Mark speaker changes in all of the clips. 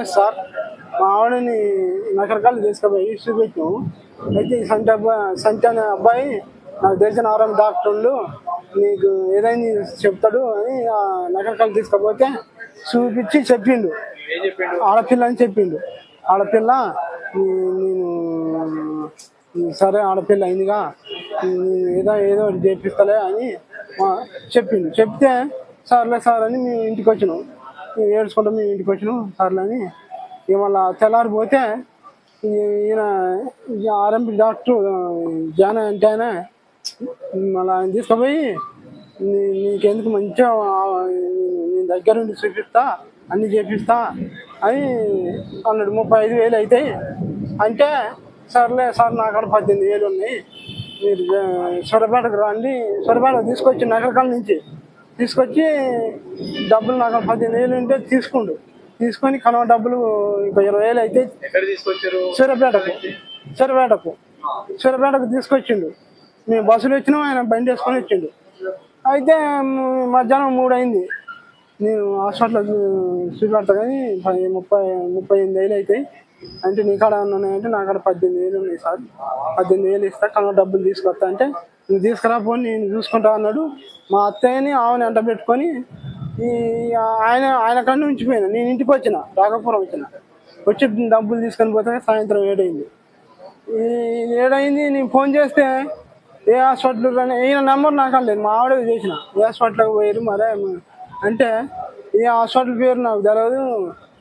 Speaker 1: Yes sir. మా ఆవిడని నకరకాలు తీసుకుపోయి చూపించాము అయితే ఈ సంత అబ్బాయి అనే అబ్బాయి నాకు తెలిసిన ఆరోగ్య డాక్టర్లు నీకు ఏదైనా చెప్తాడు అని ఆ నకరకాలు తీసుకపోతే చూపించి చెప్పిండు. ఆడపిల్ల అని చెప్పిండు. ఆడపిల్ల నేను సరే ఆడపిల్ల అయిందిగా నేను ఏదో ఏదో ఒకటి చేపిస్తలే అని చెప్పిండు. చెప్తే సర్లే సార్ అని మేము ఇంటికి వచ్చినాం. ఏడ్చుకుంటాం మేము ఇంటికి వచ్చినాం సర్లే అని. ఇక మళ్ళా తెల్లారిపోతే ఈయన ఆర్ఎంపి డాక్టర్ జాన అంటే ఆయన మళ్ళీ ఆయన తీసుకుపోయి నీ- నీకెందుకు మంచిగా నీ దగ్గర నుండి చూపిస్తా అన్ని చేపిస్తా అని అన్నాడు. ముప్పై ఐదు వేలు అవుతాయి. అంటే సర్లే సార్ నా కాడ పద్దెనిమిది వేలు ఉన్నాయి. మీరు సొరపేటకు రండి. సొరపేట తీసుకొచ్చి నగరకాల నుంచి తీసుకొచ్చి డబ్బులు నాకు పద్దెనిమిది వేలు ఉంటే తీసుకుండు. తీసుకొని కనవ డబ్బులు ఇంకా ఇరవై వేలు అయితే సూర్యాపేటకు. సూర్యాపేటకు. సూర్యాపేటకు తీసుకొచ్చిండు. మేము బస్సులో వచ్చినాం ఆయన బండి వేసుకొని వచ్చిండు. అయితే మధ్యాహ్నం మూడు అయింది నేను హాస్పిటల్ చూపెడతా కానీ ముప్పై ముప్పై ఎనిమిది వేలు అవుతాయి అంటే నీ కాడ ఉన్నాయంటే నా కాడ పద్దెనిమిది వేలు ఉన్నాయి సార్. పద్దెనిమిది వేలు ఇస్తా కనుక డబ్బులు తీసుకొస్తా అంటే నువ్వు తీసుకురా పోని నేను చూసుకుంటా అన్నాడు. మా అత్తయ్యని ఆమెని అంట పెట్టుకొని ఈ ఆయన ఆయన కన్నా ఉంచిపోయినా నేను ఇంటికి వచ్చిన రాఘపురం వచ్చిన. వచ్చి డబ్బులు తీసుకొని పోతే సాయంత్రం ఏడైంది. ఈ ఏడైంది నేను ఫోన్ చేస్తే ఏ హాస్పిటల్ ఈయన నెంబర్ నాకు లేదు మా ఆవిడ చేసిన. ఏ హాస్పిటల్కి పోయారు మరే? అంటే ఏ హాస్పిటల్ పేరు నాకు తెలియదు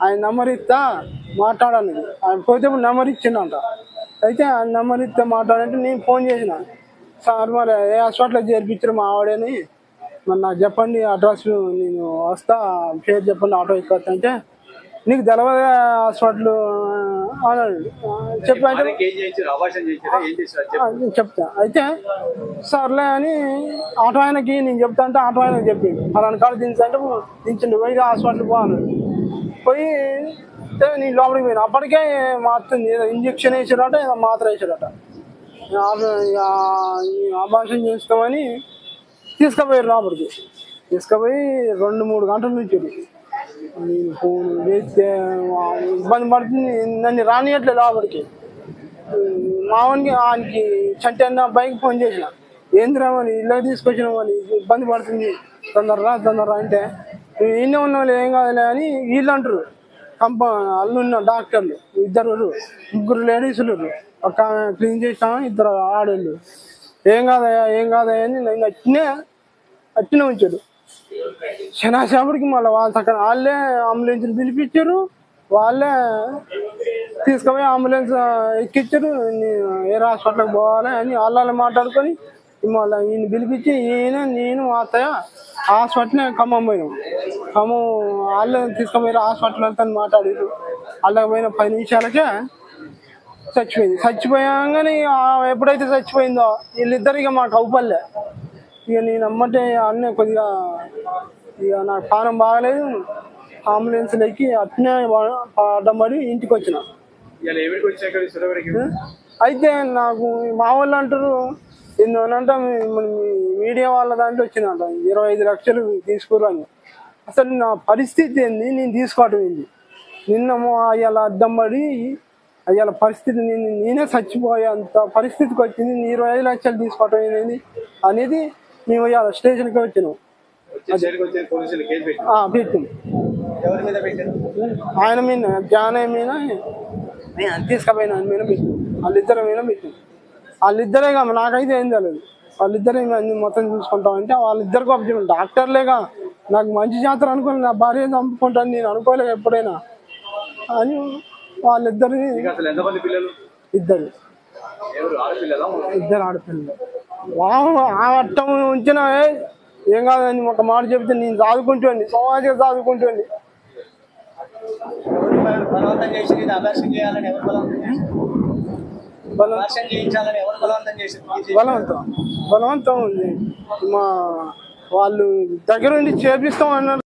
Speaker 1: ఆయన నెంబర్ ఇస్తా మాట్లాడాలి ఆయన పోతే నెంబర్ ఇచ్చిండంట. అయితే ఆయన నెంబర్ ఇస్తే మాట్లాడంటే నేను ఫోన్ చేసిన. సార్ మరి ఏ హాస్పిటల్కి చేర్పించారు మా ఆవిడని? మరి నాకు చెప్పండి అడ్రస్ నేను వస్తా పేరు చెప్పండి ఆటో ఎక్కొస్తా అంటే. నీకు తెలవదు హాస్పిటల్ అన్నాడు
Speaker 2: చెప్పు.
Speaker 1: నేను చెప్తా. అయితే సర్లే అని ఆటో ఆయనకి నేను చెప్తా అంటే ఆటో ఆయనకి చెప్పిండు ఫలానా కాడ దించంటే దించండి పోయి హాస్పిటల్ పోన్నాడు పోయి నేను లోపలికి పోయినా. అప్పటికే మారుతుంది ఏదో ఇంజక్షన్ వేసాడట ఏదో మాత్ర వేసాడట ఆభాషణ చేసుకోమని తీసుకుపోయారు లోపలికి. తీసుకుపోయి రెండు మూడు గంటల నుంచి నేను ఫోన్ చేస్తే ఇబ్బంది పడుతుంది నన్ను రానియట్లేదు లోపలికి. మామూలుగా ఆయనకి చంటి అన్న బైక్ ఫోన్ చేసిన. ఏంద్రా మరి ఇల్లు తీసుకొచ్చిన మరి ఇబ్బంది పడుతుంది. తొందరరా తొందరరా అంటే ఈయన ఉన్న వాళ్ళు ఏం కాదులే అని వీళ్ళు అంటారు కంప అల్లున్న డాక్టర్లు. ఇద్దరు ముగ్గురు లేడీసులు ఒక క్లీన్ చేసాం ఇద్దరు ఆడోళ్ళు. ఏం కాదయ్యా ఏం కాదయ్యా అని నేను అట్నే అట్నే ఉంచాడు. శనాసేపటికి మళ్ళీ వాళ్ళ తక్కువ వాళ్ళే అంబులెన్స్ని పిలిపించారు. వాళ్ళే తీసుకుపోయి అంబులెన్స్ ఎక్కించారు నేను ఏ హాస్పిటల్కి పోవాలి అని వాళ్ళని మాట్లాడుకొని మళ్ళీ ఈయన పిలిపించి ఈయన నేను మా అత్తయ్య హాస్పిటల్ ఖమ్మం పోయినాం. ఖమ్మం వాళ్ళు తీసుకుపోయి హాస్పిటల్ అంతా మాట్లాడారు వాళ్ళకి పోయిన పది నిమిషాలకే చచ్చిపోయింది. చచ్చిపోయాగానే ఎప్పుడైతే చచ్చిపోయిందో వీళ్ళిద్దరు ఇక మాకు అవుపల్లే ఇక నేను అమ్మంటే అన్నీ కొద్దిగా ఇక నాకు పానం బాగలేదు. అంబులెన్స్ ఎక్కి అట్నే అడ్డం పడి ఇంటికి వచ్చిన. అయితే నాకు మా వాళ్ళు అంటారు ఏంటంటే మీడియా వాళ్ళ దాంట్లో వచ్చినంట ఇరవై ఐదు లక్షలు తీసుకురు అని. అసలు నా పరిస్థితి ఏంది? నేను తీసుకోవటం ఏంది? నిన్న అయ్యాల అడ్డం పడి అయ్యాల పరిస్థితి నేను నేనే చచ్చిపోయే అంత పరిస్థితికి వచ్చింది. నీ ఇరవై ఐదు లక్షలు తీసుకోవటం ఏంది అనేది మేము ఇవాళ స్టేషన్కి వచ్చినాం.
Speaker 2: పెట్టి
Speaker 1: పెట్టింది ఆయన మీద జానయ్య మీద నేను తీసుకుపోయిన ఆయన మీద పెట్టింది వాళ్ళిద్దరి మీద పెట్టింది వాళ్ళిద్దరే నాకైతే ఏం తెలియదు వాళ్ళిద్దరే మొత్తం చూసుకుంటామంటే వాళ్ళిద్దరికి ఒక డాక్టర్లేగా నాకు మంచి చేస్తారు అనుకుని నా భార్య చంపుకుంటాను నేను అనుకోలేదు ఎప్పుడైనా. అని వాళ్ళిద్దరిని ఇద్దరు. ఇద్దరు ఆడపిల్లలు. ఆ అట్టం ఉంచిన ఏం కాదని ఒక మాట చెప్తే నేను చదువుకుంటుంది సమాజంగా చదువుకుంటుంది బలవంతం. బలవంతం ఉంది. మా వాళ్ళు దగ్గరుండి చేపిస్తాం అన్నారు